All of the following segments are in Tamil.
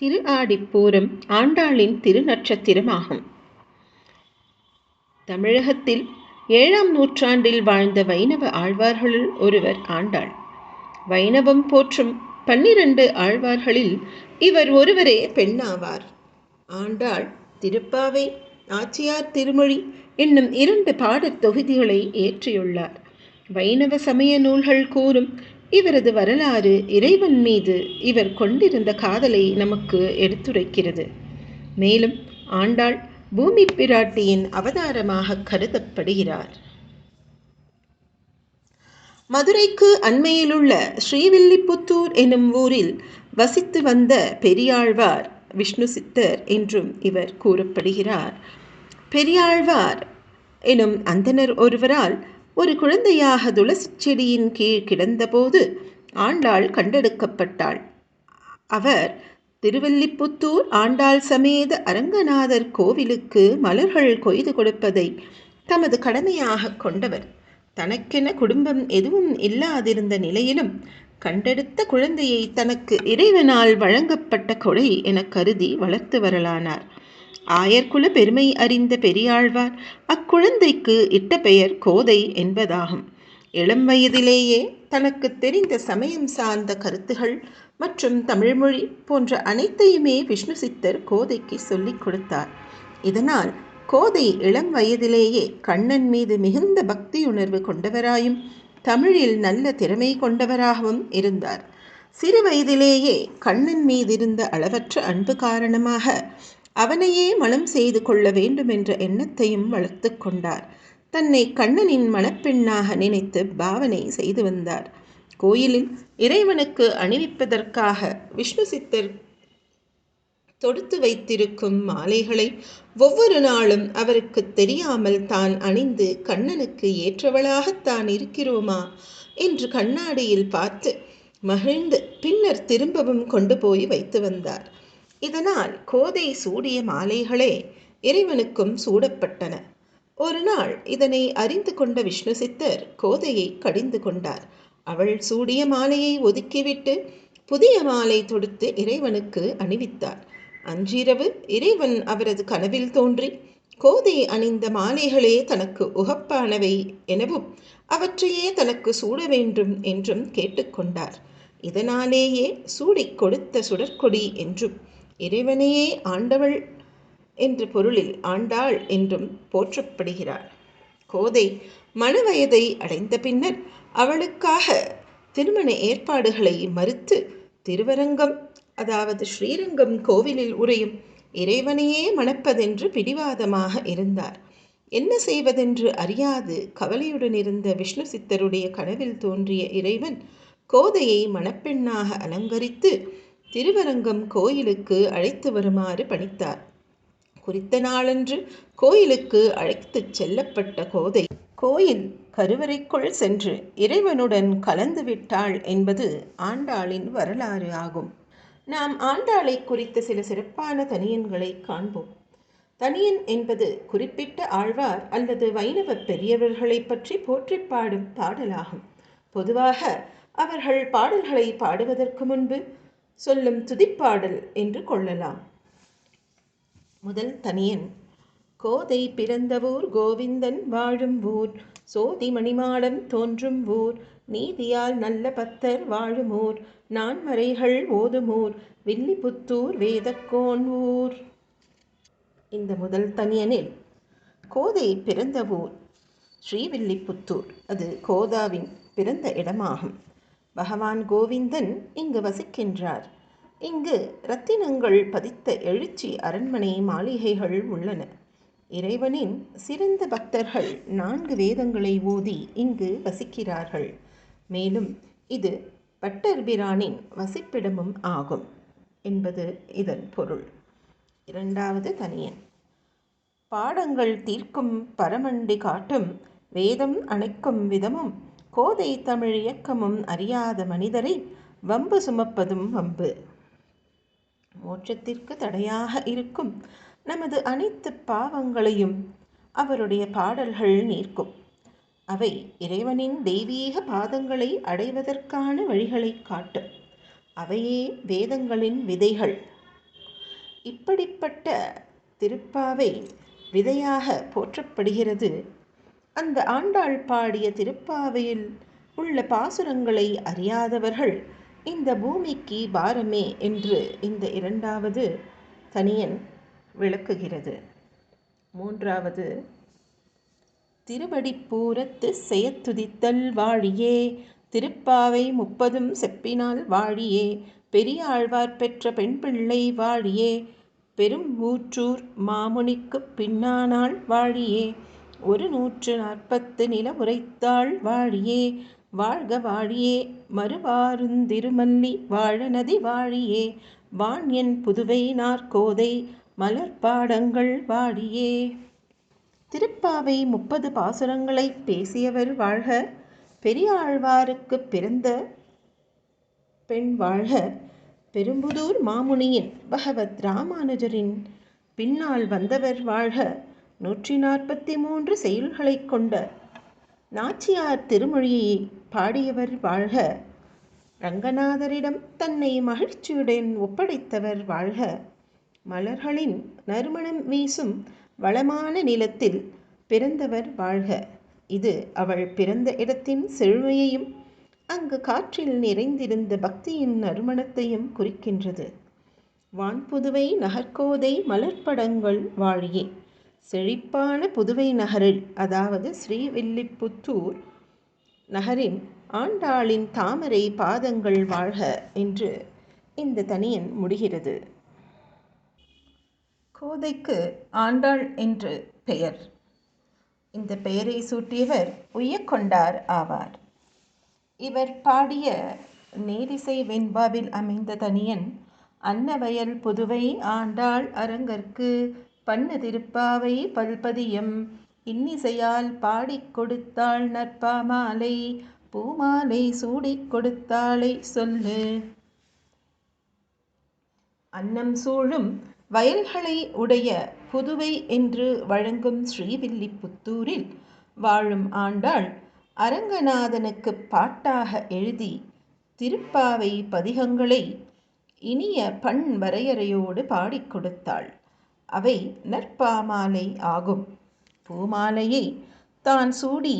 திரு ஆடிப்பூரம் ஆண்டாளின் திருநட்சத்திரமாகும். தமிழகத்தில் ஏழாம் நூற்றாண்டில் வாழ்ந்த வைணவ ஆழ்வார்களுள் ஒருவர் ஆண்டாள். வைணவம் போற்றும் பன்னிரண்டு ஆழ்வார்களில் இவர் ஒருவரே பெண்ணாவார். ஆண்டாள் திருப்பாவை ஆச்சியார் திருமொழி என்னும் இரண்டு பாடத் தொகுதிகளை ஏற்றியுள்ளார் வைணவ சமய நூல்கள் கூறும் இவரது வரலாறு இறைவன் மீது இவர் கொண்டிருந்த காதலை நமக்கு எடுத்துரைக்கிறது. மேலும் ஆண்டாள் பூமி பிராட்டியின் அவதாரமாக கருதப்படுகிறார். மதுரைக்கு அண்மையிலுள்ள ஸ்ரீவில்லிபுத்தூர் எனும் ஊரில் வசித்து வந்த பெரியாழ்வார் விஷ்ணு சித்தர் என்றும் இவர் கூறப்படுகிறார். பெரியாழ்வார் எனும் அந்தனர் ஒருவரால் ஒரு குழந்தையாக துளசி செடியின் கீழ் கிடந்தபோது ஆண்டாள் கண்டெடுக்கப்பட்டாள். அவர் திருவல்லிபுத்தூர் ஆண்டாள் சமேத அரங்கநாதர் கோவிலுக்கு மலர்கள் கொய்து கொடுப்பதை தமது கடமையாக கொண்டவர். தனக்கென குடும்பம் எதுவும் இல்லாதிருந்த நிலையிலும் கண்டெடுத்த குழந்தையை தனக்கு இறைவனால் வழங்கப்பட்ட கொடை என கருதி வளர்த்து வரலானார். ஆயர்குல பெருமை அறிந்த பெரியாழ்வார் அக்குழந்தைக்கு இட்ட பெயர் கோதை என்பதாகும். இளம் வயதிலேயே தனக்கு தெரிந்த சமயம் சார்ந்த கருத்துகள் மற்றும் தமிழ்மொழி போன்ற அனைத்தையுமே விஷ்ணு சித்தர் கோதைக்கு சொல்லிக் கொடுத்தார். இதனால் கோதை இளம் வயதிலேயே கண்ணன் மீது மிகுந்த பக்தியுணர்வு கொண்டவராயும் தமிழில் நல்ல திறமை கொண்டவராகவும் இருந்தார். சிறு வயதிலேயே கண்ணன் மீதிருந்த அளவற்ற அன்பு காரணமாக அவனையே மனம் செய்து கொள்ள வேண்டும் என்ற எண்ணத்தையும் வளர்த்து கொண்டார். தன்னை கண்ணனின் மணப்பெண்ணாக நினைத்து பாவனை செய்து வந்தார். கோயிலில் இறைவனுக்கு அணிவிப்பதற்காக விஷ்ணு சித்தர் தொடுத்து வைத்திருக்கும் மாலைகளை ஒவ்வொரு நாளும் அவருக்கு தெரியாமல் தான் அணிந்து கண்ணனுக்கு ஏற்றவளாகத்தான் இருக்கிறோமா என்று கண்ணாடியில் பார்த்து மகிழ்ந்து பின்னர் திரும்பவும் கொண்டு போய் வைத்து வந்தார். இதனால் கோதை சூடிய மாலைகளே இறைவனுக்கும் சூடப்பட்டன. ஒரு நாள் இதனை அறிந்து கொண்ட விஷ்ணு சித்தர் கோதையை கடிந்து கொண்டார். அவள் சூடிய மாலையை ஒதுக்கிவிட்டு புதிய மாலை தொடுத்து இறைவனுக்கு அணிவித்தார். அன்றிரவு இறைவன் அவரது கனவில் தோன்றி கோதை அணிந்த மாலைகளே தனக்கு உகப்பானவை எனவும் அவற்றையே தனக்கு சூட வேண்டும் என்றும் கேட்டுக்கொண்டார் இதனாலேயே சூடிக் கொடுத்த சுடற்கொடி என்றும் இறைவனையே ஆண்டவள் என்ற பொருளில் ஆண்டாள் என்றும் போற்றப்படுகிறார். கோதை மனவயதை அடைந்த பின்னர் அவளுக்காக திருமண ஏற்பாடுகளை மறுத்து திருவரங்கம் அதாவது ஸ்ரீரங்கம் கோவிலில் உரையும் இறைவனையே மணப்பதென்று பிடிவாதமாக இருந்தார். என்ன செய்வதென்று அறியாது கவலையுடன் இருந்த விஷ்ணு சித்தருடைய கனவில் தோன்றிய இறைவன் கோதையை மணப்பெண்ணாக அலங்கரித்து திருவரங்கம் கோயிலுக்கு அழைத்து வருமாறு பணித்தார். குறித்த நாளன்று கோயிலுக்கு அழைத்துச் செல்லப்பட்ட கோதை கோயில் கருவறைக்குள் சென்று இறைவனுடன் கலந்து விட்டாள் என்பது ஆண்டாளின் வரலாறு ஆகும். நாம் ஆண்டாளை குறித்த சில சிறப்பான தனியன்களை காண்போம். தனியன் என்பது குறிப்பிட்ட ஆழ்வார் அல்லது வைணவ பெரியவர்களை பற்றி போற்றி பாடும் பாடலாகும். பொதுவாக அவர்கள் பாடல்களை பாடுவதற்கு முன்பு சொல்லும் துதிப்பாடல் என்று கொள்ளலாம். முதல் தனியன் கோதை பிறந்த ஊர் கோவிந்தன் வாழும் ஊர் சோதி மணிமாடம் தோன்றும் ஊர் நீதியால் நல்ல பத்தர் வாழும் ஊர் நான்மறைகள் ஓதும் ஊர் வில்லிபுத்தூர் வேதக்கோன் ஊர். இந்த முதல் தனியனில் கோதை பிறந்த ஊர் ஸ்ரீவில்லிபுத்தூர் அது கோதாவின் பிறந்த இடமாகும். பகவான் கோவிந்தன் இங்கு வசிக்கின்றார். இங்கு ரத்தினங்கள் பதித்த எழுச்சி அரண்மனை மாளிகைகள் உள்ளன. இறைவனின் சிறந்த பக்தர்கள் நான்கு வேதங்களை ஓதி இங்கு வசிக்கிறார்கள். மேலும் இது பட்டர்பிரானின் வசிப்பிடமும் ஆகும் என்பது இதன் பொருள். இரண்டாவது தனியன். பாடங்கள் தீர்க்கும் பரமண்டி காட்டும் வேதம் அணைக்கும் விதமும் கோதை தமிழ் இயக்கமும் அறியாத மனிதரை வம்பு சுமப்பதும் வம்பு. மோட்சத்திற்கு தடையாக இருக்கும் நமது அனைத்து பாவங்களையும் அவருடைய பாடல்கள் நீர்க்கும். அவை இறைவனின் தெய்வீக பாதங்களை அடைவதற்கான வழிகளை காட்டும். அவையே வேதங்களின் விதைகள். இப்படிப்பட்ட திருப்பாவை விதையாக போற்றப்படுகிறது அந்த ஆண்டாள் பாடிய திருப்பாவையில் உள்ள பாசுரங்களை அறியாதவர்கள் இந்த பூமிக்கு பாரமே என்று இந்த இரண்டாவது தனியன் விளக்குகிறது. மூன்றாவது திருவடிப்பூரத்து செயத்துதித்தல் வாழியே திருப்பாவை முப்பதும் செப்பினால் வாழியே பெரியாழ்வார் பெற்ற பெண் பிள்ளை வாழியே பெரும் ஊற்றூர் மாமுனிக்குப் பின்னானால் வாழியே ஒரு நூற்று நாற்பத்து நிலம் உரைத்தாள் வாழியே வாழ்க வாழியே மறுவாருந்திருமல்லி வாழநதி வாழியே வான் என் புதுவை நாற்கோதை மலர்பாடங்கள் வாழியே. திருப்பாவை முப்பது பாசுரங்களை பேசியவர் வாழ்க பெரியாழ்வாருக்கு பிறந்த பெண் வாழ்க பெரும்புதூர் மாமுனியின் பகவத் ராமானுஜரின் பின்னால் வந்தவர் வாழ்க நூற்றி நாற்பத்தி மூன்று செயல்களை கொண்ட நாச்சியார் திருமொழியை பாடியவர் வாழ்க. ரங்கநாதரிடம் தன்னை மகிழ்ச்சியுடன் ஒப்படைத்தவர் வாழ்க. மலர்களின் நறுமணம் வீசும் வளமான நிலத்தில் பிறந்தவர் வாழ்க. இது அவள் பிறந்த இடத்தின் செழுமையையும் அங்கு காற்றில் நிறைந்திருந்த பக்தியின் நறுமணத்தையும் குறிக்கின்றது. வான்புதுவை நகர்கோதை மலர்படங்கள் வாழியே. செழிப்பான புதுவை நகரில் அதாவது ஸ்ரீவில்லிபுத்தூர் நகரின் ஆண்டாளின் தாமரை பாதங்கள் வாழ்க என்று இந்த தனியன் முடிகிறது. கோதைக்கு ஆண்டாள் என்று பெயர். இந்த பெயரை சூட்டியவர் உய்யக்கொண்டார் ஆவார். இவர் பாடிய நேரிசை வெண்பாவில் அமைந்த தனியன் அன்னவயல் புதுவை ஆண்டாள் அரங்கற்கு பண்ணு திருப்பாவை பல்பதியம். இன்னிசையால் பாடிக் கொடுத்தாள் நற்பாமாலை. பூமாலை சூடிக் கொடுத்தாளை சொல்லு. அன்னம் சூழும் வயல்களை உடைய புதுவை என்று வழங்கும் ஸ்ரீவில்லிபுத்தூரில் வாழும் ஆண்டாள் அரங்கநாதனுக்கு பாட்டாக எழுதி திருப்பாவை பதிகங்களை இனிய பண் வரையறையோடு பாடிக் கொடுத்தாள். அவை நற்பாமாலை ஆகும். பூமாலையை தான் சூடி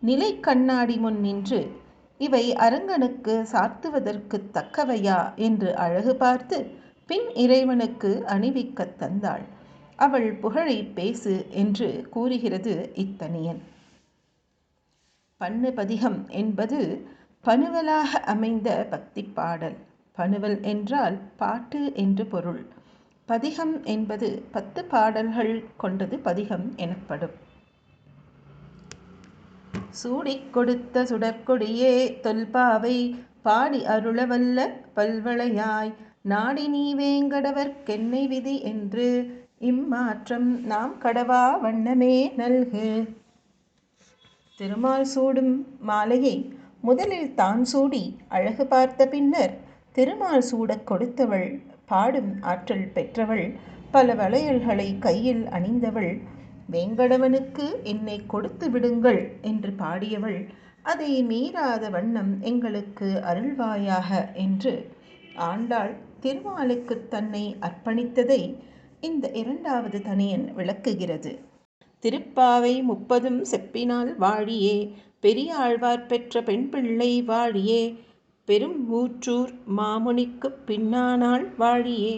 நிலை கண்ணாடி முன் நின்று இவை அரங்கனுக்கு சாத்துவதற்கு தக்கவையா? என்று அழகு பார்த்து பின் இறைவனுக்கு அணிவிக்கத் தந்தாள். அவள் புகழை பேசு என்று கூறுகிறது இத்தனியன். பண்ணு பதிகம் என்பது பனுவலாக அமைந்த பக்தி பாடல். பனுவல் என்றால் பாட்டு என்று பொருள். பதிகம் என்பது பத்து பாடல்கள் கொண்டது பதிகம் எனப்படும். சூடிக் கொடுத்த சுடற்கொடியே தொல்பாவை பாடி அருளவல்ல பல்வளையாய். நாடி நீ வேங்கடவர்க்கென்னை விதி என்று இம்மாற்றம் நாம் கடவா வண்ணமே நல்கு. திருமால் சூடும் மாலையை முதலில் தான் சூடி அழகு பார்த்த பின்னர் திருமால் சூடக் கொடுத்தவள் பாடும் ஆற்றல் பெற்றவள் பல வளையல்களை கையில் அணிந்தவள் வேங்கடவனுக்கு என்னை கொடுத்து விடுங்கள் என்று பாடியவள் அதை மீறாத வண்ணம் எங்களுக்கு அருள்வாயாக என்று. ஆண்டாள் திருமாலுக்கு தன்னை அர்ப்பணித்ததை இந்த இரண்டாவது தனியன் விளக்குகிறது. திருப்பாவை முப்பதும் செப்பினால் வாழியே பெரியாழ்வார் பெற்ற பெண் பிள்ளை வாழியே பெரும் ஊற்றூர் மாமுனிக்குப் பின்னானாள் வாழியே.